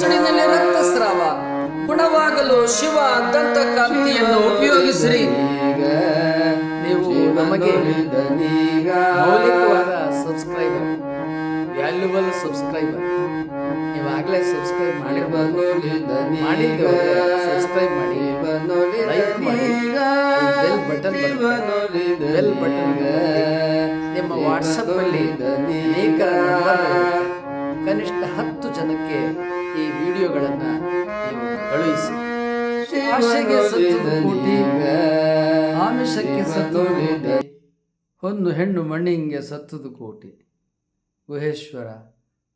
ಒಸಡಿನಲ್ಲಿ ರಕ್ತಸ್ರಾವ. ಗುಣವಾಗಲು ಶಿವ ದಂತಕಾಂತಿಯನ್ನು ಉಪಯೋಗಿಸಿರಿ. ನೀವು ನಮಗೆ ಮೌಲಿಕವಾದ ಸಬ್ಸ್ಕ್ರೈಬರ್ ವ್ಯಾಲ್ಯೂಬಲ್ ಸಬ್ಸ್ಕ್ರೈಬರ್ ನೀವಾಗಲೇ ಸಬ್ಸ್ಕ್ರೈಬ್ ಮಾಡಿರ್ಬೋದು. ಮಾಡಿದ್ದೆ ಹೋದ್ರೆ ಸಬ್ಸ್ಕ್ರೈಬ್ ಮಾಡಿ. ಲೈಕ್ ಮಾಡಿ. ಬೆಲ್ ಬಟನ್ ಬೆಲ್ ಬಟನ್ ನಿಮ್ಮ ವಾಟ್ಸಪ್ ಅಲ್ಲಿ ಅನೇಕ. ಕನಿಷ್ಠ ಹತ್ತು ಜನಕ್ಕೆ ಈ ವಿಡಿಯೋಗಳನ್ನು ನೀವು ಕಳುಹಿಸಿ. ಆಶೆಗೆ ಆಮಿಷಕ್ಕೆ ಸತ್ತು ಹೊನ್ನು ಹೆಣ್ಣು ಮಣ್ಣಿಂಗೆ ಸತ್ತದು ಕೋಟಿ. ಗುಹೇಶ್ವರ,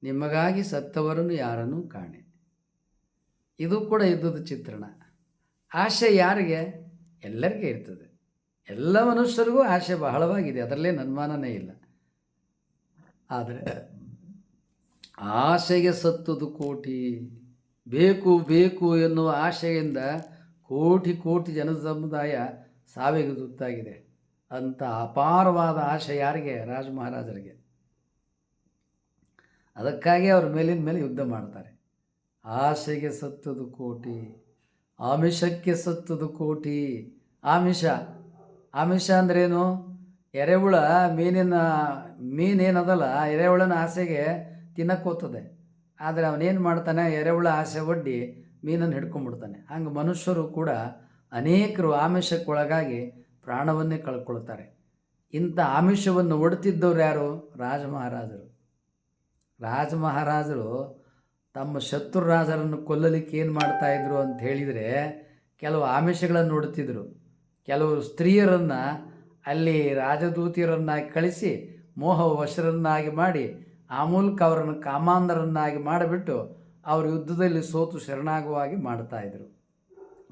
ನಿಮಗಾಗಿ ಸತ್ತವರನ್ನು ಯಾರನ್ನೂ ಕಾಣೆ. ಇದು ಕೂಡ ಇದ್ದದ್ದು ಚಿತ್ರಣ. ಆಶೆ ಯಾರಿಗೆ? ಎಲ್ಲರಿಗೆ ಇರ್ತದೆ. ಎಲ್ಲ ಮನುಷ್ಯರಿಗೂ ಆಶೆ ಬಹಳವಾಗಿದೆ. ಅದರಲ್ಲೇ ಅನುಮಾನನೇ ಇಲ್ಲ. ಆದರೆ ಆಸೆಗೆ ಸತ್ತದು ಕೋಟಿ. ಬೇಕು ಬೇಕು ಎನ್ನುವ ಆಶೆಯಿಂದ ಕೋಟಿ ಕೋಟಿ ಜನ ಸಮುದಾಯ ಸಾವಿಗೆ ತುತ್ತಾಗಿದೆ. ಅಂಥ ಅಪಾರವಾದ ಆಶೆ ಯಾರಿಗೆ? ರಾಜ ಮಹಾರಾಜರಿಗೆ. ಅದಕ್ಕಾಗಿ ಅವ್ರ ಮೇಲಿನ ಮೇಲೆ ಯುದ್ಧ ಮಾಡ್ತಾರೆ. ಆಶೆಗೆ ಸತ್ತದು ಕೋಟಿ, ಆಮಿಷಕ್ಕೆ ಸತ್ತದು ಕೋಟಿ. ಆಮಿಷ ಆಮಿಷ ಅಂದ್ರೇನು? ಎರೆಹುಳ ಮೀನಿನ ಮೀನೇನದಲ್ಲ ಎರೆಹುಳನ ಆಸೆಗೆ ತಿನ್ನಕ್ಕೆ ಹೋಗ್ತದೆ ಆದರೆ ಅವನೇನು ಮಾಡ್ತಾನೆ? ಎರೆಹುಳ ಆಸೆ ಒಡ್ಡಿ ಮೀನನ್ನು ಹಿಡ್ಕೊಂಡ್ಬಿಡ್ತಾನೆ. ಹಂಗೆ ಮನುಷ್ಯರು ಕೂಡ ಅನೇಕರು ಆಮಿಷಕ್ಕೊಳಗಾಗಿ ಪ್ರಾಣವನ್ನೇ ಕಳ್ಕೊಳ್ತಾರೆ. ಇಂಥ ಆಮಿಷವನ್ನು ಒಡ್ತಿದ್ದವ್ರು ಯಾರು? ರಾಜ ಮಹಾರಾಜರು ರಾಜ ಮಹಾರಾಜರು ತಮ್ಮ ಶತ್ರು ರಾಜರನ್ನು ಕೊಲ್ಲಲಿಕ್ಕೆ ಏನು ಮಾಡ್ತಾಯಿದ್ರು ಅಂತ ಹೇಳಿದರೆ ಕೆಲವು ಆಮಿಷಗಳನ್ನು ಒಡ್ತಿದ್ರು. ಕೆಲವು ಸ್ತ್ರೀಯರನ್ನು ಅಲ್ಲಿ ರಾಜದೂತಿಯರನ್ನಾಗಿ ಕಳಿಸಿ ಮೋಹ ವಶರನ್ನಾಗಿ ಮಾಡಿ ಆ ಮೂಲಕ ಅವರನ್ನು ಕಾಮಾಂಧರನ್ನಾಗಿ ಮಾಡಿಬಿಟ್ಟು ಅವರು ಯುದ್ಧದಲ್ಲಿ ಸೋತು ಶರಣಾಗುವ ಹಾಗೆ ಮಾಡ್ತಾಯಿದ್ರು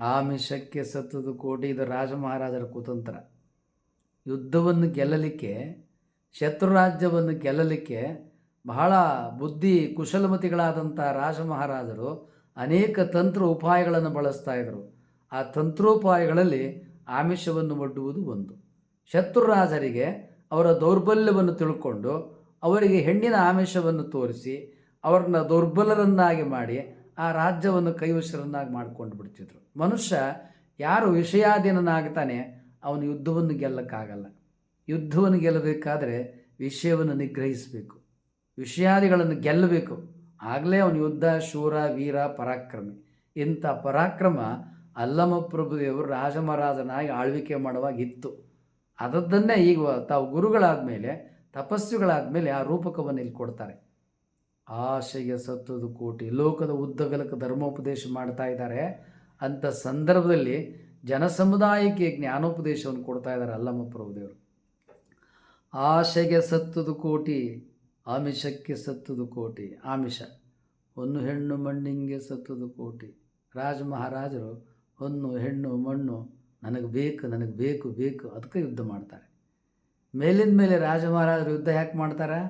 ಆಮಿಷಕ್ಕೆ ಸತ್ತದು ಕೋಟಿ ಇದು ರಾಜ ಮಹಾರಾಜರ ಕುತಂತ್ರ. ಯುದ್ಧವನ್ನು ಗೆಲ್ಲಲಿಕ್ಕೆ ಶತ್ರು ರಾಜ್ಯವನ್ನು ಗೆಲ್ಲಲಿಕ್ಕೆ ಬಹಳ ಬುದ್ಧಿ ಕುಶಲಮತಿಗಳಾದಂಥ ರಾಜ ಮಹಾರಾಜರು ಅನೇಕ ತಂತ್ರ ಉಪಾಯಗಳನ್ನು ಬಳಸ್ತಾ ಇದ್ದರು ಆ ತಂತ್ರೋಪಾಯಗಳಲ್ಲಿ ಆಮಿಷವನ್ನು ಒಡ್ಡುವುದು ಒಂದು. ಶತ್ರು ರಾಜರಿಗೆ ಅವರ ದೌರ್ಬಲ್ಯವನ್ನು ತಿಳ್ಕೊಂಡು ಅವರಿಗೆ ಹೆಣ್ಣಿನ ಆಮಿಷವನ್ನು ತೋರಿಸಿ ಅವ್ರನ್ನ ದುರ್ಬಲರನ್ನಾಗಿ ಮಾಡಿ ಆ ರಾಜ್ಯವನ್ನು ಕೈವಶರನ್ನಾಗಿ ಮಾಡ್ಕೊಂಡು ಬಿಡ್ತಿದ್ರು. ಮನುಷ್ಯ ಯಾರು ವಿಷಯಾಧೀನನಾಗ್ತಾನೆ, ಅವನು ಯುದ್ಧವನ್ನು ಗೆಲ್ಲಕ್ಕಾಗಲ್ಲ. ಯುದ್ಧವನ್ನು ಗೆಲ್ಲಬೇಕಾದರೆ ವಿಷಯವನ್ನು ನಿಗ್ರಹಿಸಬೇಕು. ವಿಷಯಾದಿಗಳನ್ನು ಗೆಲ್ಲಬೇಕು. ಆಗಲೇ ಅವನು ಯುದ್ಧ, ಶೂರ, ವೀರ, ಪರಾಕ್ರಮಿ. ಇಂಥ ಪರಾಕ್ರಮ ಅಲ್ಲಮ ಪ್ರಭುದೇವರು ರಾಜಮಹಾರಾಜನಾಗಿ ಆಳ್ವಿಕೆ ಮಾಡುವಾಗಿತ್ತು ಅದದ್ದನ್ನೇ ಈಗ ತಾವು ಗುರುಗಳಾದ ಮೇಲೆ ತಪಸ್ವಿಗಳಾದ ಮೇಲೆ ಆ ರೂಪಕವನ್ನು ಇಲ್ಲಿ ಕೊಡ್ತಾರೆ. ಆಶೆಗೆ ಸತ್ತದು ಕೋಟಿ, ಲೋಕದ ಉದ್ದಗಲಕ್ಕೆ ಧರ್ಮೋಪದೇಶ ಮಾಡ್ತಾ ಇದ್ದಾರೆ. ಅಂಥ ಸಂದರ್ಭದಲ್ಲಿ ಜನಸಮುದಾಯಕ್ಕೆ ಜ್ಞಾನೋಪದೇಶವನ್ನು ಕೊಡ್ತಾ ಇದ್ದಾರೆ ಅಲ್ಲಮ್ಮ ಪ್ರಭುದೇವರು. ಆಶೆಗೆ ಸತ್ತದು ಕೋಟಿ, ಆಮಿಷಕ್ಕೆ ಸತ್ತದು ಕೋಟಿ, ಆಮಿಷ. ಒಂದು ಹೆಣ್ಣು ಮಣ್ಣಿಂಗೆ ಸತ್ತದು ಕೋಟಿ. ರಾಜ ಮಹಾರಾಜರು, ಹೊನ್ನು, ಹೆಣ್ಣು, ಮಣ್ಣು, ನನಗೆ ಬೇಕು ನನಗೆ ಬೇಕು ಬೇಕು. ಅದಕ್ಕೆ ಯುದ್ಧ ಮಾಡ್ತಾರೆ. ಮೇಲಿನ ಮೇಲೆ ರಾಜ ಮಹಾರಾಜರು ಯುದ್ಧ ಯಾಕೆ ಮಾಡ್ತಾರೆ?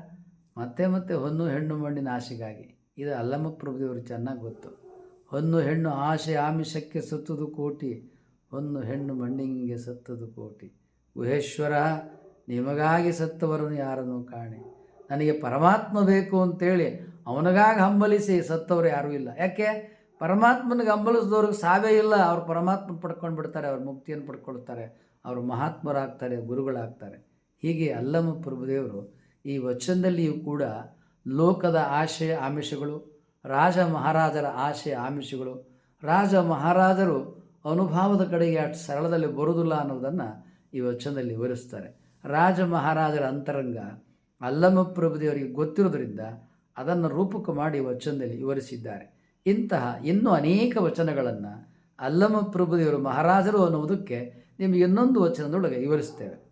ಮತ್ತೆ ಮತ್ತೆ ಹೊನ್ನು ಹೆಣ್ಣು ಮಣ್ಣಿನ ಆಸೆಗಾಗಿ. ಇದು ಅಲ್ಲಮ್ಮ ಪ್ರಭುದೇವರು ಚೆನ್ನಾಗಿ ಗೊತ್ತು. ಹೊನ್ನು ಹೆಣ್ಣು ಆಶೆ ಆಮಿಷಕ್ಕೆ ಸತ್ತದು ಕೋಟಿ. ಹೊನ್ನು ಹೆಣ್ಣು ಮಣ್ಣಿಂಗೆ ಸತ್ತದು ಕೋಟಿ. ಗುಹೇಶ್ವರ, ನಿಮಗಾಗಿ ಸತ್ತವರನ್ನು ಯಾರನ್ನು ಕಾಣೆ? ನನಗೆ ಪರಮಾತ್ಮ ಬೇಕು ಅಂತೇಳಿ ಅವನಿಗಾಗಿ ಹಂಬಲಿಸಿ ಸತ್ತವರು ಯಾರೂ ಇಲ್ಲ. ಯಾಕೆ? ಪರಮಾತ್ಮನಿಗೆ ಹಂಬಲಿಸಿದವ್ರಿಗೆ ಸಾವೇ ಇಲ್ಲ. ಅವ್ರು ಪರಮಾತ್ಮ ಪಡ್ಕೊಂಡು ಬಿಡ್ತಾರೆ ಅವ್ರ ಮುಕ್ತಿಯನ್ನು ಪಡ್ಕೊಳ್ತಾರೆ, ಅವರು ಮಹಾತ್ಮರಾಗ್ತಾರೆ, ಗುರುಗಳಾಗ್ತಾರೆ. ಹೀಗೆ ಅಲ್ಲಮ ಪ್ರಭುದೇವರು ಈ ವಚನದಲ್ಲಿಯೂ ಕೂಡ ಲೋಕದ ಆಶಯ ಆಮಿಷಗಳು, ರಾಜ ಮಹಾರಾಜರ ಆಶಯ ಆಮಿಷಗಳು, ರಾಜ ಮಹಾರಾಜರು ಅನುಭಾವದ ಕಡೆಗೆ ಅಷ್ಟು ಸರಳದಲ್ಲಿ ಬರುವುದಿಲ್ಲ ಅನ್ನೋದನ್ನು ಈ ವಚನದಲ್ಲಿ ವಿವರಿಸ್ತಾರೆ ರಾಜ ಮಹಾರಾಜರ ಅಂತರಂಗ ಅಲ್ಲಮ ಪ್ರಭುದೇವರಿಗೆ ಗೊತ್ತಿರೋದ್ರಿಂದ ಅದನ್ನು ರೂಪಕ ಮಾಡಿ ವಚನದಲ್ಲಿ ವಿವರಿಸಿದ್ದಾರೆ. ಇಂತಹ ಇನ್ನೂ ಅನೇಕ ವಚನಗಳನ್ನು ಅಲ್ಲಮ ಪ್ರಭುದೇವರು ಮಹಾರಾಜರು ಅನ್ನುವುದಕ್ಕೆ ನಿಮಗೆ ಇನ್ನೊಂದು ವಚನದೊಳಗೆ ವಿವರಿಸ್ತೇವೆ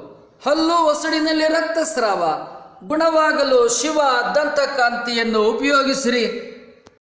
ಹಲ್ಲು ಒಸಡಿನಲ್ಲಿ ರಕ್ತಸ್ರಾವ ಗುಣವಾಗಲು ಶಿವ ದಂತಕಾಂತಿಯನ್ನು ಉಪಯೋಗಿಸಿರಿ.